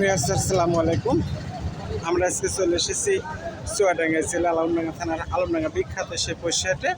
ভিয়াস আসসালামু আলাইকুম। আমরা আজকে চলে এসেছি চুয়াডাঙ্গা জেলা আলমডাঙ্গা থানার আলমডাঙ্গা বিখ্যাত সে পয়সাটে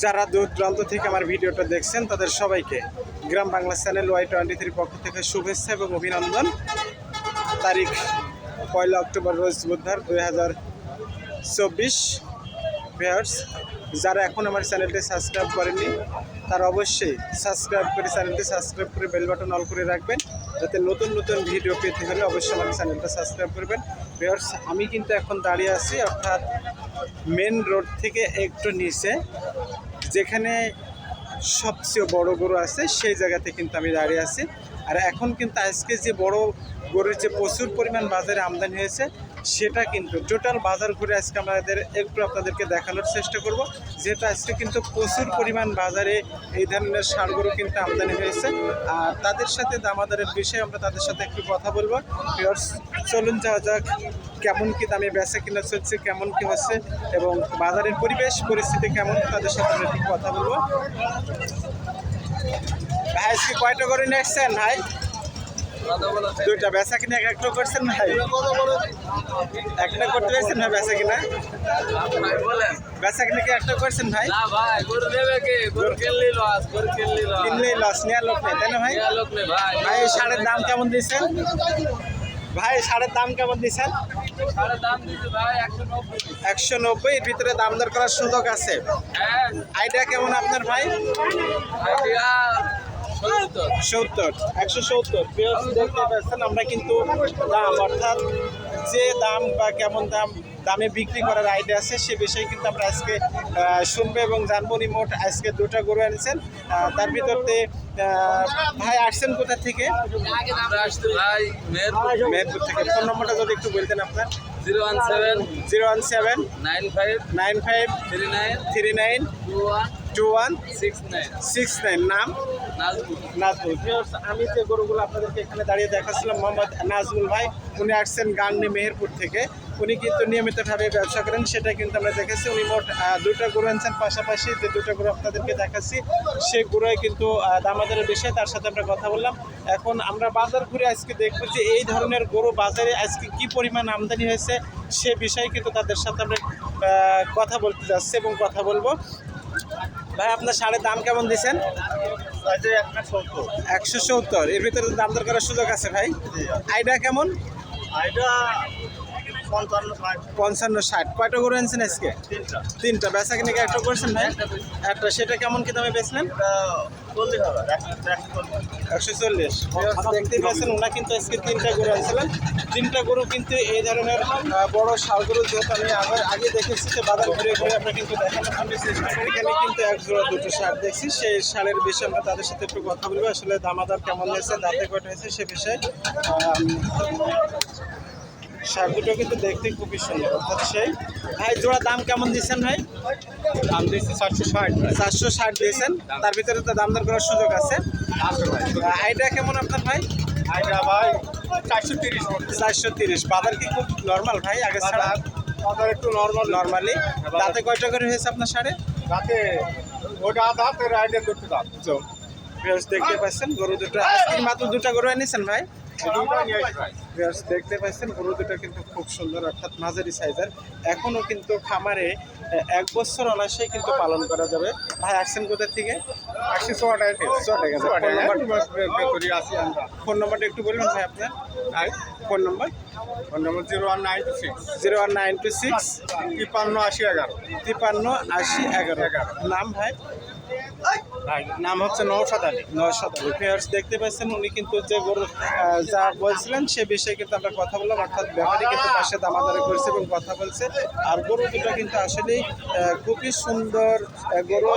যারা দূর দূরান্ত থেকে আমার ভিডিওটা দেখছেন, তাদের সবাইকে Gram Bangla channel Y twenty three পক্ষ থেকে শুভেচ্ছা এবং অভিনন্দন। তারিখ পয়লা অক্টোবর, রোজ বুধবার দুই হাজার চব্বিশ। ভিউয়ার্স যারা এখন আমার চ্যানেলটি সাবস্ক্রাইব করেননি, তারা অবশ্যই সাবস্ক্রাইব করে চ্যানেলটি সাবস্ক্রাইব করে বেল বাটন অল করে রাখবেন, যাতে নতুন নতুন ভিডিও পেতে হলে অবশ্যই আমার চ্যানেলটা সাবস্ক্রাইব করবেন। ভিউয়ার্স আমি কিন্তু এখন দাঁড়িয়ে আছি অর্থাৎ মেন রোড থেকে একটু নিচে, যেখানে সবচেয়ে বড় গরু আছে, সেই জায়গাতে কিন্তু আমি দাঁড়িয়ে আছি। আর এখন কিন্তু আজকে যে বড় গরুর যে প্রচুর পরিমাণ বাজারে আমদানি হয়েছে সেটা কিন্তু টোটাল বাজার ঘুরে আজকে আমাদের একটু আপনাদেরকে দেখানোর চেষ্টা করব যেটা আজকে কিন্তু প্রচুর পরিমাণ বাজারে এই ধরনের সার গরু কিন্তু আমদানি হয়েছে। আর তাদের সাথে দামাদারের বিষয়ে আমরা তাদের সাথে একটু কথা বলব। চলুন যাওয়া যাক, কেমন কি দামে বেচা কিনা চলছে, কেমন কি হচ্ছে, এবং বাজারের পরিবেশ, পরিস্থিতি কেমন, তাদের সাথে আমরা একটু কথা বলব। ভাই, আজকে কয়টা করে নিয়ে ভাই? দুইটা বেচা কিনা এক একটা করছেন ভাই? একটা করতে পেরেছেন ভাই বেচা কিনা? বেচা কিনা কি একটা করছেন ভাই? না ভাই গরু নেবে কে? গরু কিনলি লস নেওয়ার লোক নেই তাই না ভাই? ভাই। সারের দাম কেমন দিচ্ছেন ভাই সারের দাম কেমন ভাই একশো নব্বই। এর ভিতরে দাম দর করার সুযোগ আছে। হ্যাঁ। আইডিয়া কেমন আপনার ভাই? সত্তর একশো সত্তর। দেখতে পাচ্ছেন আমরা কিন্তু দাম অর্থাৎ যে দাম বা কেমন দাম দামে বিক্রি করার আইডিয়া আছে সে বিষয়ে কিন্তু আমরা আজকে শুনব এবং জানব মোট আজকে দুটা গরু এনেছেন। আহ, তার ভিতরতে ভাই আসছেন কোথা থেকে? মেহেরপুর থেকে। ফোন নম্বরটা যদি একটু বলতেন আপনার। Zero one seven zero one seven nine five nine five three nine three nine two one two one six nine নাম? নাজমুল। আমি যে গরুগুলো আপনাদেরকে এখানে দাঁড়িয়ে দেখাচ্ছিলাম মোহাম্মদ নাজমুল ভাই উনি আসছেন গাংনি মেহেরপুর থেকে। উনি কিন্তু নিয়মিতভাবে ব্যবসা করেন সেটা কিন্তু আমরা দেখেছি। উনি মোট দুটো গরু আনছেন পাশাপাশি যে দুটো গরু আপনাদেরকে দেখাচ্ছি সেই গরুই কিন্তু আহ, দামাদারের বিষয়ে তার সাথে আমরা কথা বললাম। এখন আমরা বাজার ঘুরে আজকে দেখব যে এই ধরনের গরু বাজারে আজকে কি পরিমাণ আমদানি হয়েছে সে বিষয়ে কিন্তু তাদের সাথে আমরা কথা বলতে যাচ্ছি এবং কথা বলব। ভাই আপনার সারের দাম কেমন দিচ্ছেন? একশো সত্তর। এর ভিতরে দাম দরকারের করার সুযোগ আছে ভাই। আইডিয়া কেমন? পঞ্চান্ন ষাট। কয়টা গরু আনছেন আজকে? তিনটা। বেচা কিনে একটা করছেন ভাই? একটা। সেটা কেমন কি দামে বেচলেন? একশো চল্লিশ। দেখতেই পাচ্ছেন ওনা কিন্তু আজকে তিনটা গরু আনছিলেন তিনটা গরু কিন্তু এই ধরনের বড় শাল গরু যেহেতু আমি আগে আগে দেখেছি যে বাজার ঘুরে ঘুরে আমরা কিন্তু করি। এখানে কিন্তু এক জোড়া দুটো শাল দেখছি। সেই শালের বিষয়ে আমরা তাদের সাথে একটু কথা বলব। আসলে দামাদার কেমন হয়েছে দাঁতে কয়টা হয়েছে সে বিষয়ে আম, দুটো কিন্তু দেখতে খুবই সুন্দর। অর্থাৎ সেই ভাই জোড়া দাম কেমন দিচ্ছেন ভাই? দাম দিচ্ছি চারশো ষাট। চারশো ষাট দিয়েছেন। তার ভিতরে তো দাম দর করার সুযোগ আছে। আইডিয়া কেমন আপনার ভাই? আইডিয়া ভাই চারশো তিরিশ চারশো তিরিশ। বাজার কি খুব নর্মাল ভাই আগে ছাড়া? বাজার একটু নর্মাল নর্মালি তাতে কয়টা করে হয়েছে আপনার সাড়ে? রাতে ওটা এর আইডিয়া করতে ভিউয়ার্স দেখতে পাচ্ছেন গরু দুটো আজকে মাত্র দুটো গরু এনেছেন ভাই? দেখতে পাচ্ছেন গরু দুটো কিন্তু খুব সুন্দর অর্থাৎ মাঝারি সাইজের এখনও কিন্তু খামারে এক বছর অনায়াসেই কিন্তু পালন করা যাবে। ভাই আসছেন কোথা থেকে? একশো ছ টাকা কেজি। ছ টাকা ফোন নম্বরটা একটু বলবেন ভাই আপনার? ভাই phone number? Phone number zero one nine two six. Zero one nine two six. তিপ্পান্ন আশি এগারো। তিপ্পান্ন আশি এগারো। এগারো। নাম ভাই? ভাই নাম হচ্ছে নৌসাদ আলী। নশো ফেয়ার্স দেখতে পাচ্ছেন উনি কিন্তু যে গরু যা বলছিলেন সে বিষয়ে কিন্তু আমরা কথা বললাম। অর্থাৎ ব্যাপারী কিন্তু পাশে দামাদারি করছে এবং কথা বলছে। আর গরু দুটো কিন্তু আসলেই খুবই সুন্দর গরু।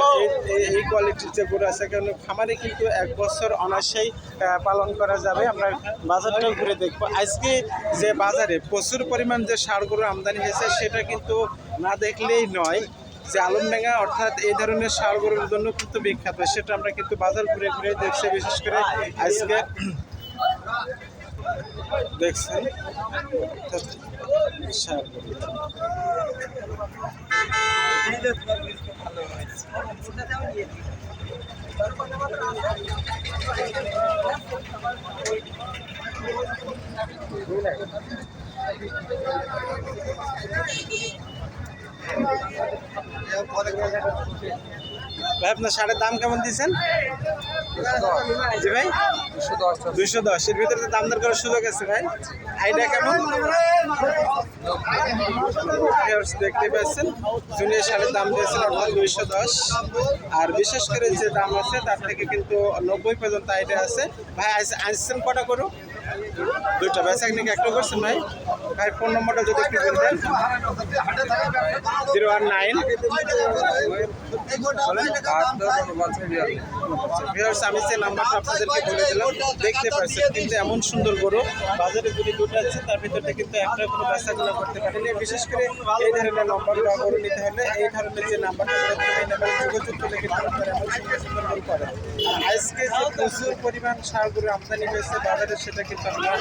এই- কোয়ালিটির যে গরু আছে কারণ খামারে কিন্তু এক বছর অনায়াসেই পালন করা যাবে। আমরা বাজারটা ঘুরে দেখব। আজকে যে বাজারে প্রচুর পরিমাণ যে সার গরু আমদানি হয়েছে সেটা কিন্তু না দেখলেই নয়। যে আলমডাঙ্গা অর্থাৎ এই ধরনের সার গরুর জন্য কিন্তু বিখ্যাত সেটা আমরা কিন্তু বাজার ঘুরে ঘুরে দেখছি, বিশেষ করে আজকে দেখছেন গরু। ভাই, আপনার শাড়ির দাম কেমন দিচ্ছেন জি ভাই, দুইশো দশ। এর ভিতরে দাম দর করার সুযোগ আছে ভাই। আইডিয়া কেমন? দেখতে পাচ্ছেন জুনিয়র শাড়ির দাম দিয়েছেন অর্থাৎ দুইশো দশ। আর বিশেষ করে যে দাম আছে, তার থেকে কিন্তু নব্বই পর্যন্ত আইডিয়া আছে। ভাই আইস- আনছেন কটা করুন দুইটা বেচা নাকি একটা করছেন ভাই? ভাই ফোন নম্বরটা যদি একটু বলতেন জিরো ওয়ান নাইন। আমি যে নাম্বারটা আপনাদেরকে বলে দিলাম দেখতে পাচ্ছেন কিন্তু এমন সুন্দর গরু বাজারে যদি দুটো আছে তার ভিতরে কিন্তু একটা কোনো বেচা করতে পারেনি। বিশেষ করে এই ধরনের নম্বর বা গরু নিতে হলে এই ধরনের যে নাম্বারটা এই নাম্বারে যোগাযোগ করলে কিন্তু আপনারা এমন সুন্দর সুন্দর গরু পাবেন। আজকে যে প্রচুর পরিমাণ সার গরু আমদানি হয়েছে বাজারে সেটা কিন্তু আমরা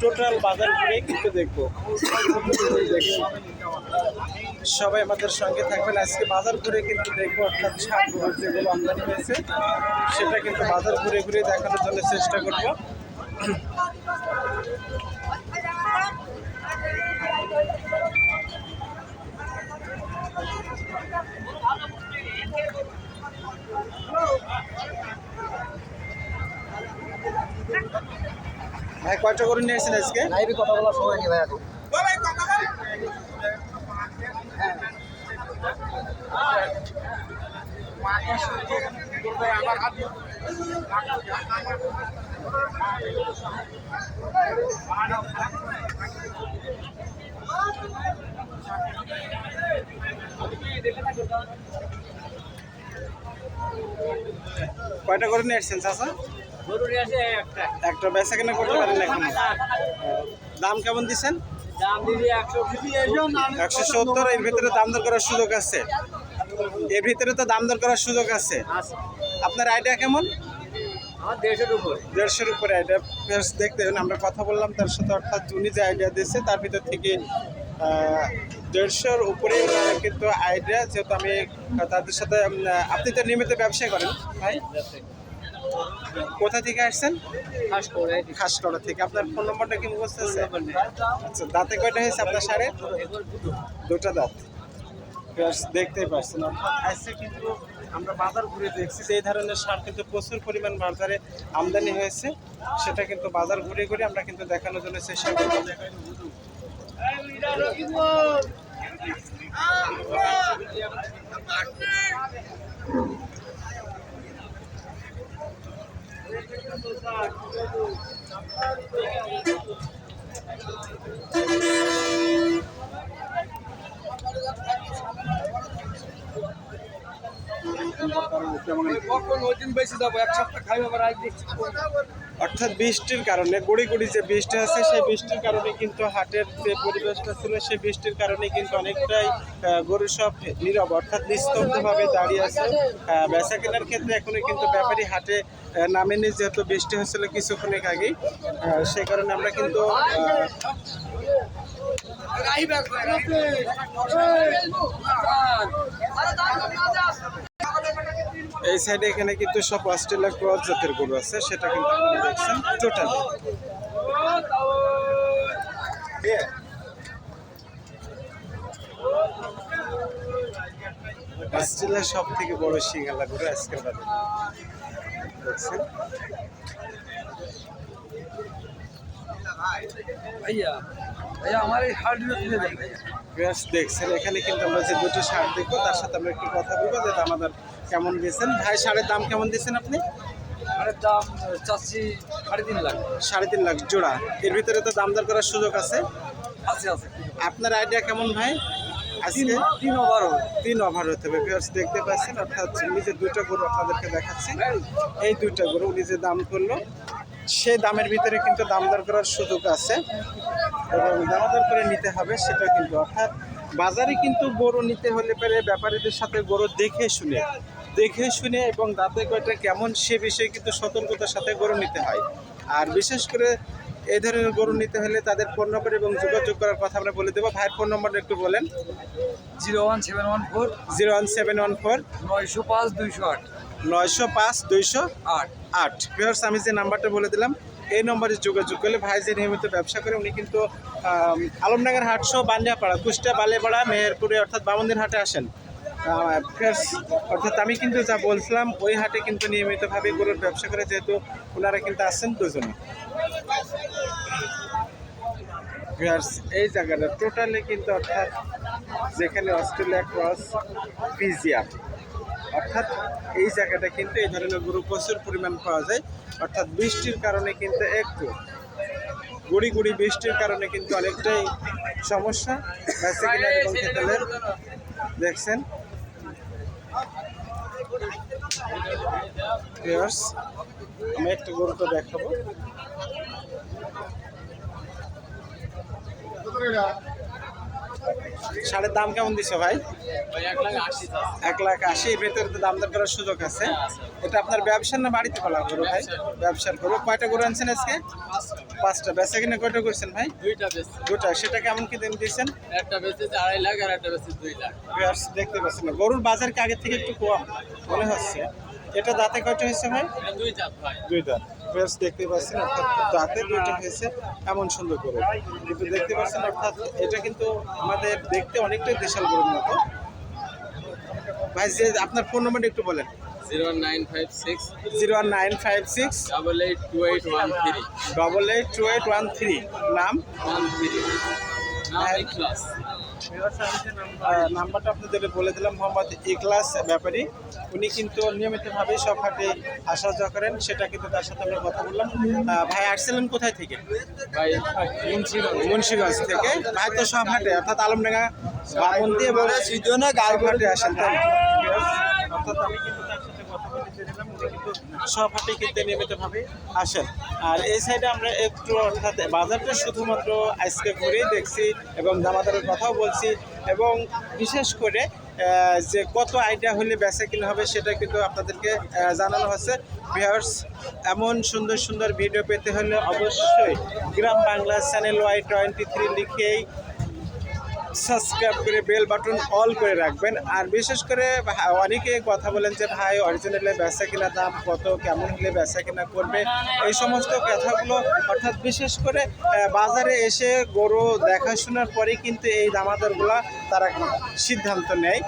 টোটাল বাজার ঘুরে কিন্তু দেখব। সবাই আমাদের সঙ্গে থাকবেন। আজকে বাজার ঘুরে কিন্তু দেখব অর্থাৎ গরুর যেগুলো আমদানি হয়েছে, সেটা কিন্তু বাজার ঘুরে ঘুরে দেখানোর জন্য চেষ্টা করব। ভাই কয়টা করে নিয়েছেন আজকে? কথা বলার সময় নেই ভাই এখন কয়টা করে নিয়ে এসেছেন আসে একটা। বেচা কেনা করতে পারেন এখন? দাম কেমন দিচ্ছেন? একশো সত্তর এর ভিতরে দাম দর করার সুযোগ আছে। এর ভিতরে তো দাম দর করার সুযোগ আছে। আপনার আইডিয়া কেমন? দেড়শোর উপরে। আইডিয়া দেখতে। আমরা কথা বললাম তার সাথে অর্থাৎ উনি যে আইডিয়া দিচ্ছে তার ভিতর থেকে দেড়শোর উপরে কিন্তু আইডিয়া যেহেতু আমি তাদের সাথে আপনি তো নিয়মিত ব্যবসা করেন ভাই কোথা থেকে আসছেন? খাসকড়া থেকে। আপনার ফোন নম্বরটা কি মুখস্থ আছে? আচ্ছা দাঁতে কয়টা হয়েছে আপনার সাড়ে? দুটা দাঁত। দেখতেই পাচ্ছেন, অর্থাৎ আজকে কিন্তু আমরা বাজার ঘুরে দেখছি যে এই ধরনের সার কিন্তু প্রচুর পরিমাণ বাজারে আমদানি হয়েছে। সেটা কিন্তু বাজার ঘুরে ঘুরে আমরা কিন্তু দেখানোর জন্য চেষ্টা করব। কখন ওই অর্থাৎ বৃষ্টির কারণে গুড়ি গুড়ি যে বৃষ্টি আছে সেই বৃষ্টির কারণে কিন্তু হাটের যে পরিবেশটা ছিল সেই বৃষ্টির কারণে কিন্তু অনেকটাই গরু সব নীরব অর্থাৎ নিস্তব্ধভাবে দাঁড়িয়ে আছে। বেচা কেনার ক্ষেত্রে এখনও কিন্তু ব্যাপারী হাটে নামেনি যেহেতু বৃষ্টি হচ্ছিল কিছুক্ষণের আগেই। সেই কারণে আমরা কিন্তু আহ, এই সাইডে এখানে কিন্তু সব অস্ট্রেলিয়া ক্রস জাতের গরু আছে সেটা কিন্তু আপনারা দেখছেন টোটাল অস্ট্রেলিয়ার সব থেকে বড় সিঙ্গালা গরু আজকের বাজারে। দেখছেন? দেখছেন এখানে কিন্তু আমরা যে দুটো শার্ট দেখব তার সাথে আমরা একটু কথা বলব যে দাম আমাদের কেমন দিয়েছেন? ভাই শাড়ির দাম কেমন দিয়েছেন আপনি? আরের দাম চাচ্ছি সাড়ে তিন লাখ। সাড়ে তিন লাখ জোড়া। এর ভিতরে তো দাম দর করার সুযোগ আছে? আছে আছে। আপনার আইডিয়া কেমন ভাই? আজকে তিন ওভার তিন ওভার হতে হবে ভিউয়ার্স দেখতে পাচ্ছেন অর্থাৎ যে দুইটা গরু আপনাদেরকে দেখাচ্ছি। এই দুইটা গরু উনি যে দাম করল। সেই দামের ভিতরে কিন্তু দাম দর করার সুযোগ আছে। এবং করে নিতে হবে সেটা কিন্তু অর্থাৎ বাজারে কিন্তু গরু নিতে হলে পরে ব্যাপারীদের সাথে গরু দেখে শুনে দেখে শুনে এবং দাঁতে কয়টা কেমন সে বিষয়ে কিন্তু সতর্কতার সাথে গরু নিতে হয়। আর বিশেষ করে এই ধরনের গরু নিতে হলে তাদের ফোন নম্বর এবং যোগাযোগ করার কথা আমরা বলে দেবো। ভাইয়ের ফোন নম্বরটা একটু বলেন। Zero one seven one four zero one seven one four নয়শো পাঁচ দুইশো আট। নয়শো পাঁচ দুইশো আট। আট। আমি যে নাম্বারটা বলে দিলাম এই নম্বরে যোগাযোগ করলে ভাই যে নিয়মিত ব্যবসা করে উনি কিন্তু আম, আলমডাঙ্গার হাট সহ বান্ডিয়াপাড়া কুষ্টিয়া বালেপাড়া মেহেরপুরে অর্থাৎ বামন্দির হাটে আসেন। ভিউয়ার্স, অর্থাৎ আমি কিন্তু যা বলছিলাম ওই হাটে কিন্তু নিয়মিতভাবে গরুর ব্যবসা করে যেহেতু ওনারা কিন্তু আসছেন দুজনে। এই জায়গাটা টোটালি কিন্তু অর্থাৎ যেখানে অস্ট্রেলিয়া ক্রস পিজিয়া অর্থাৎ এই জায়গাটা কিন্তু এই ধরনের গরু প্রচুর পরিমাণ পাওয়া যায়। অর্থাৎ বৃষ্টির কারণে কিন্তু একটু গুড়ি গুড়ি বৃষ্টির কারণে কিন্তু অনেকটাই সমস্যা। দেখছেন Viewers, আমি একটা গরুটা দেখাবো। সাড়ের দাম কেমন দিছো ভাই? এক লাখ আশি ভেতরে তো দাম দর করার সুযোগ আছে। এটা আপনার ব্যবসার না বাড়িতে পালা গরু ভাই? ব্যবসার গরু। কয়টা গরু আনছেন আজকে? পাঁচটা। বেচা কিনে কয়টা করছেন ভাই? দুটা সেটা কেমন কি দিন দিয়েছেন? একটা বেচেছে আড়াই লাখ আর একটা বেচে দুই লাখ। দেখতে পাচ্ছেন গরুর বাজার কি আগের থেকে একটু কম? মনে হচ্ছে। এটা দাঁতে কয়টা হয়েছে ভাই? দুই চাপ ভাই দুইটা বেশ দেখতে পাচ্ছেন অর্থাৎ দাঁতে দুইটা হয়েছে এমন সুন্দর করে। কিন্তু দেখতে পাচ্ছেন অর্থাৎ এটা কিন্তু আমাদের দেখতে অনেকটাই দেশাল গরুর মতো। ভাই যে আপনার ফোন নাম্বারটা একটু বলেন। Zero nine five six zero one nine five six double eight two eight one three. Double eight two eight one three. নাম? One three. নাম্বারটা আপনাদের বলে দিলাম মোহাম্মদ ইকলাস ব্যাপারী। উনি কিন্তু নিয়মিতভাবে সব হাটে আসা যাওয়া করেন সেটা কিন্তু তার সাথে আমরা কথা বললাম। ভাই আসছিলেন কোথায় থেকে? ভাই মুন্সিগঞ্জ। মুন্সিগঞ্জ থেকে। ভাই তো সব হাটে অর্থাৎ আলমডাঙ্গা বামন্দি এবং সিজনে সব হাটে আসেন তাই অর্থাৎ আমি কিন্তু তার সাথে কথা বলে জেনেলাম উনি কিন্তু সব হাটে কিন্তু নিয়মিতভাবে আসেন। আর এই সাইডে আমরা একটু অর্থাৎ বাজারটা শুধুমাত্র আজকে ঘুরেই দেখছি এবং দামাদারের কথাও বলছি এবং বিশেষ করে যে কত আইডিয়া হলে বেচা কিনা হবে সেটা কিন্তু আপনাদেরকে জানানো হচ্ছে। ভিউয়ার্স এমন সুন্দর সুন্দর ভিডিও পেতে হলে অবশ্যই Gram Bangla channel Y twenty three লিখেই subscribe করে বেল বাটন অল করে রাখবেন। আর বিশেষ করে অনেকে কথা বলেন যে, ভাই অরিজিনালে বেচা কিনা দাম কত? কেমন হলে বেচা কিনা করবে? এই সমস্ত কথাগুলো, অর্থাৎ বিশেষ করে বাজারে এসে গরু দেখাশোনার পরে কিন্তু এই দামাদারগুলা তারা সিদ্ধান্ত নেয়।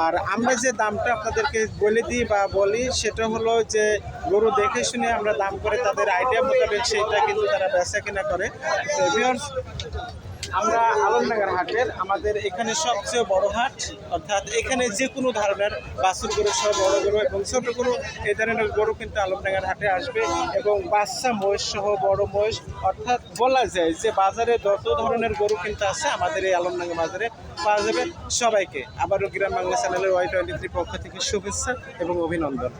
আর আমরা যে দামটা আপনাদেরকে বলে দিই বা বলি, সেটা হলো যে, গরু দেখে শুনে আমরা দাম করে তাদের আইডিয়া মোতাবেক সেইটা কিন্তু তারা বেচা কিনা করে। তো আমরা আলমনগর হাটের আমাদের এখানে সবচেয়ে বড় হাট, অর্থাৎ এখানে যে কোনো ধরনের বাছুর গরু সহ বড় গরু এবং ছোট গরু, এই ধরনের গরু কিন্তু আলমনগর হাটে আসবে এবং বাচ্চা মহিষ সহ বড় মহিষ, অর্থাৎ বলা যায় যে বাজারে যত ধরনের গরু কিন্তু আছে আমাদের এই আলমনগর বাজারে পাওয়া যাবে। সবাইকে আবারও গ্রাম বাংলা চ্যানেলের ওয়াই টোয়েন্টি থ্রি পক্ষ থেকে শুভেচ্ছা এবং অভিনন্দন।